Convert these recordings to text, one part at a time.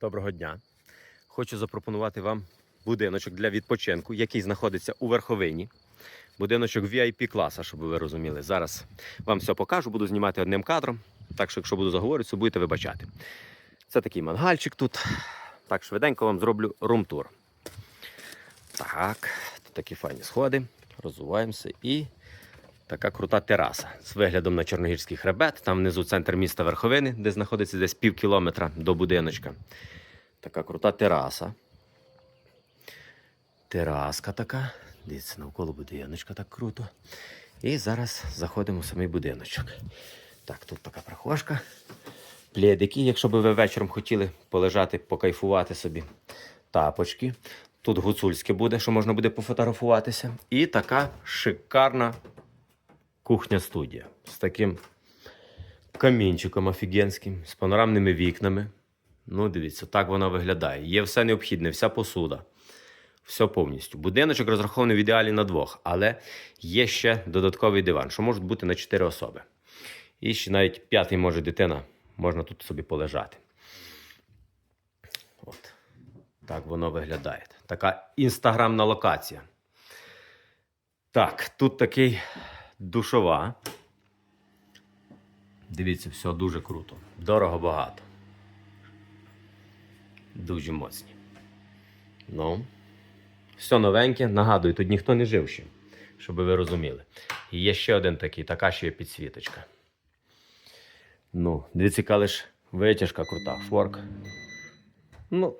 Доброго дня. Хочу запропонувати вам будиночок для відпочинку, який знаходиться у верховині. Будиночок VIP класа, щоб ви розуміли. Зараз вам все покажу, буду знімати одним кадром. Так що, якщо буду заговорюватися, будете вибачати. Це такий мангальчик тут. Так, швиденько вам зроблю рум-тур. Так, тут такі файні сходи. Розвиваємося і така крута тераса з виглядом на Чорногірський хребет. Там внизу центр міста Верховини, де знаходиться десь пів кілометра до будиночка. Така крута тераса. Тераска така. Дивіться, навколо будиночка так круто. І зараз заходимо в самий будиночок. Так, тут така прихожка. Плєдики, якщо би ви вечором хотіли полежати, покайфувати собі. Тапочки. Тут гуцульське буде, що можна буде пофотографуватися. І така шикарна кухня-студія з таким камінчиком офігенським, з панорамними вікнами. Ну, дивіться, так вона виглядає. Є все необхідне, вся посуда. Все повністю. Будиночок розрахований в ідеалі на двох, але є ще додатковий диван, що можуть бути на чотири особи. І ще навіть п'ятий може дитина, можна тут собі полежати. От. Так воно виглядає. Така інстаграмна локація. Так, тут такий душова. Дивіться, все дуже круто. Дорого багато. Дуже моцні. Ну, все новеньке. Нагадую, тут ніхто не жив ще, щоб ви розуміли. І є ще один такий, така ще є підсвіточка. Ну, дивіться, яка лиш витяжка крута, форк. Ну,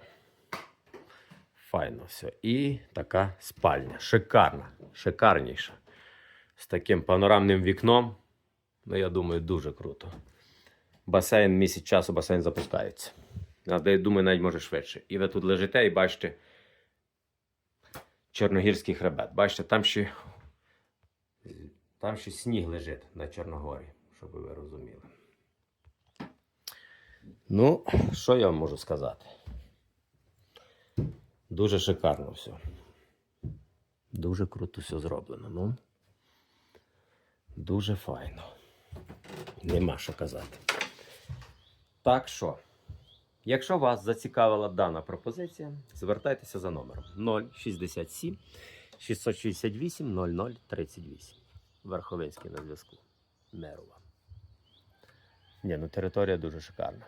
файно все. І така спальня. Шикарна, шикарніша. З таким панорамним вікном. Ну, я думаю, дуже круто. Басейн місяць часу басейн запускається. Я думаю, навіть може швидше. І ви тут лежите і бачите Чорногірський хребет. Бачите, там ще, там ще сніг лежить на Чорногорі, щоб ви розуміли. Ну, що я вам можу сказати? Дуже шикарно все. Дуже круто все зроблено. Ну, дуже файно. Нема що казати. Так що, якщо вас зацікавила дана пропозиція, звертайтеся за номером 067 668 0038. Верховинський на зв'язку. Меру вам. Ні, ну територія дуже шикарна.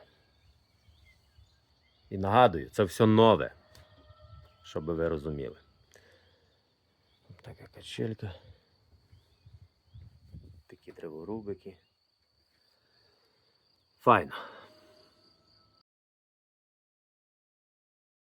І нагадую, це все нове, щоб ви розуміли. Така качелька. Такі древорубики. Файно.